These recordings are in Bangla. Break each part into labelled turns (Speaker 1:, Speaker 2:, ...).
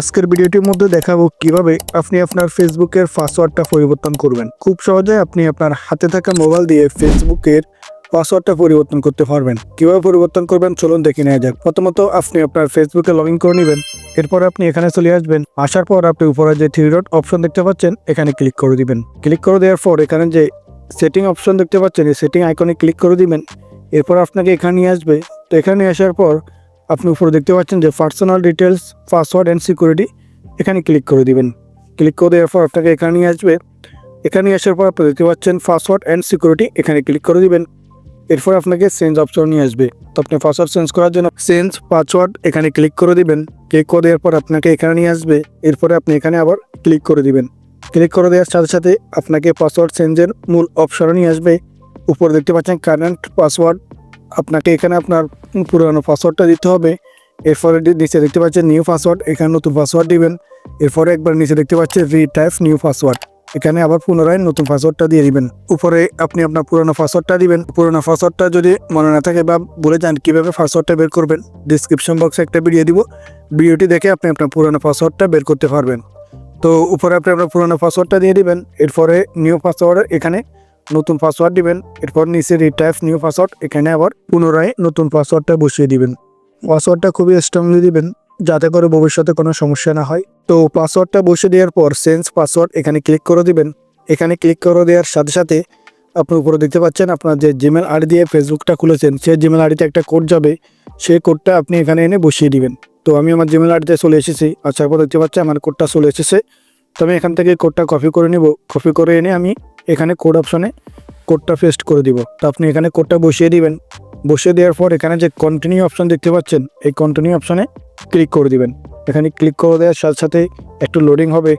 Speaker 1: আজকের ভিডিওটির মধ্যে দেখাবো কীভাবে আপনি আপনার ফেসবুকের পাসওয়ার্ডটা পরিবর্তন করবেন। খুব সহজে আপনি আপনার হাতে থাকা মোবাইল দিয়ে ফেসবুকের পাসওয়ার্ডটা পরিবর্তন করতে পারবেন। কীভাবে পরিবর্তন করবেন চলুন দেখে নেওয়া যাক। প্রথমত আপনি আপনার ফেসবুকে লগ ইন করে নেবেন। এরপর আপনি এখানে চলে আসবেন। আসার পর আপনি উপরে যে থ্রি ডট অপশন দেখতে পাচ্ছেন, এখানে ক্লিক করে দিবেন। ক্লিক করে দেওয়ার পর এখানে যে সেটিং অপশন দেখতে পাচ্ছেন, এই সেটিং আইকনে ক্লিক করে দিবেন। এরপর আপনাকে এখানে আসবে। তো এখানে আসার পর আপনি উপরে দেখতে পাচ্ছেন যে personal details password and security এখানে ক্লিক করে দিবেন। ক্লিক করে দেওয়ার পর আপনাকে এখানে নিয়ে আসবে। এখানে আসার পর আপনি দেখতে পাচ্ছেন পাসওয়ার্ড অ্যান্ড সিকিউরিটি এখানে ক্লিক করে দিবেন। এরপর আপনাকে চেঞ্জ অপশন নিয়ে আসবে। তো আপনি পাসওয়ার্ড চেঞ্জ করার জন্য চেঞ্জ পাসওয়ার্ড এখানে ক্লিক করে দিবেন। ক্লিক করে দেওয়ার পর আপনাকে এখানে নিয়ে আসবে। এরপরে আপনি এখানে আবার ক্লিক করে দিবেন। ক্লিক করে দেওয়ার সাথে সাথে আপনাকে পাসওয়ার্ড চেঞ্জের মূল অপশনে নিয়ে আসবে। উপরে দেখতে পাচ্ছেন কারেন্ট পাসওয়ার্ড আপনাকে এখানে আপনার পুরনো পাসওয়ার্ডটা দিতে হবে। এরপরে নিচে দেখতে পাচ্ছেন নিউ পাসওয়ার্ড এখানে নতুন পাসওয়ার্ড দিবেন। এরপরে একবার নিচে দেখতে পাচ্ছেন রিটাইপ নিউ পাসওয়ার্ড এখানে আবার পুনরায় নতুন পাসওয়ার্ডটা দিয়ে দিবেন। উপরে আপনি আপনার পুরনো পাসওয়ার্ডটা দিবেন। পুরনো পাসওয়ার্ডটা যদি মনে না থাকে বা বলে যান কীভাবে পাসওয়ার্ডটা বের করবেন ডিসক্রিপশন বক্সে একটা ভিডিও দিব। ভিডিওটি দেখে আপনি আপনার পুরনো পাসওয়ার্ডটা বের করতে পারবেন। তো উপরে আপনি আপনার পুরনো পাসওয়ার্ডটা দিয়ে দিবেন। এরপরে নিউ পাসওয়ার্ড এখানে নতুন পাসওয়ার্ড দিবেন, এরপর নিচে রিটাইপ নিউ পাসওয়ার্ড এখানে আবার পুনরায় নতুন পাসওয়ার্ডটা বসিয়ে দিবেন। পাসওয়ার্ডটা খুবই স্ট্রংলি দিবেন, যাতে করে ভবিষ্যতে কোনো সমস্যা না হয়। তো পাসওয়ার্ডটা বসে দেওয়ার পর সেন্স পাসওয়ার্ড এখানে ক্লিক করে দিবেন। এখানে ক্লিক করে দেওয়ার সাথে সাথে আপনি উপরে দেখতে পাচ্ছেন আপনার যে জিমেল আইডি দিয়ে ফেসবুকটা খুলেছেন, সেই জিমেল আইডিতে একটা কোড যাবে, সেই কোডটা আপনি এখানে এনে বসিয়ে দিবেন। তো আমি আমার জিমেল আইডিতে চলে এসেছি, আসার পর দেখতে পাচ্ছি আমার কোডটা চলে এসেছে। তো আমি এখান থেকে কোডটা কপি করে নিব কপি করে এনে আমি এখানে কোড অপশনে কোডটা পেস্ট করে দিব। তো আপনি এখানে কোডটা বসিয়ে দিবেন। বসিয়ে দেওয়ার পর এখানে যে কন্টিনিউ অপশন দেখতে পাচ্ছেন, এই কন্টিনিউ অপশনে ক্লিক করে দিবেন। এখানে ক্লিক করে দেওয়ার সাথে সাথে একটু লোডিং হবে।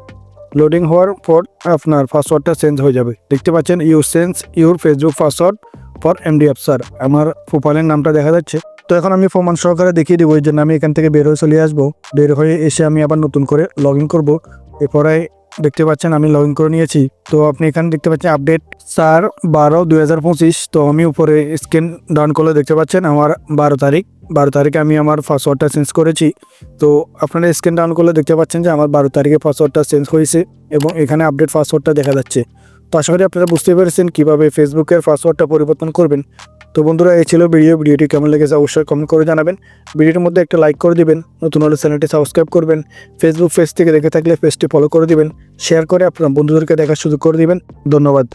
Speaker 1: লোডিং হওয়ার পর আপনার পাসওয়ার্ডটা চেঞ্জ হয়ে যাবে। দেখতে পাচ্ছেন you change your Facebook password for MDF sir আমার প্রোফাইলের নামটা দেখা যাচ্ছে। তো এখন আমি প্রমাণ সহকারে দেখিয়ে দেবো, এই জন্য আমি এখান থেকে বের হয়ে চলে আসব। বের হয়ে এসে আমি আবার নতুন করে লগ ইন করব। এরপরে দেখতে পাচ্ছেন, আমি লগ ইন করে নিয়েছি। তো আপনি এখানে দেখতে পাচ্ছেন আপডেট চার বারো দুই তো আমি উপরে স্ক্রিন ডাউন করলে দেখতে পাচ্ছেন, আমার বারো তারিখ। বারো তারিখে আমি আমার পাসওয়ার্ডটা চেঞ্জ করেছি। তো আপনারা স্ক্রিন ডাউন করলে দেখতে পাচ্ছেন যে, আমার বারো তারিখে পাসওয়ার্ডটা চেঞ্জ হয়েছে এবং এখানে আপডেট পাসওয়ার্ডটা দেখা যাচ্ছে। তো আশা করি আপনারা বুঝতে পেরেছেন কীভাবে ফেসবুকের পাসওয়ার্ডটা পরিবর্তন করবেন। তো বন্ধুরা, এই ছিল ভিডিও। ভিডিওটি কেমন লেগেছে অবশ্যই কমেন্ট করে জানাবেন। ভিডিওর মধ্যে একটা লাইক করে দিবেন। নতুন হলে চ্যানেলটি সাবস্ক্রাইব করবেন। ফেসবুক পেজ থেকে দেখে থাকলে পেজটি ফলো করে দিবেন। শেয়ার করে আপনার বন্ধুদেরকে দেখার সুযোগ করে দিবেন। ধন্যবাদ।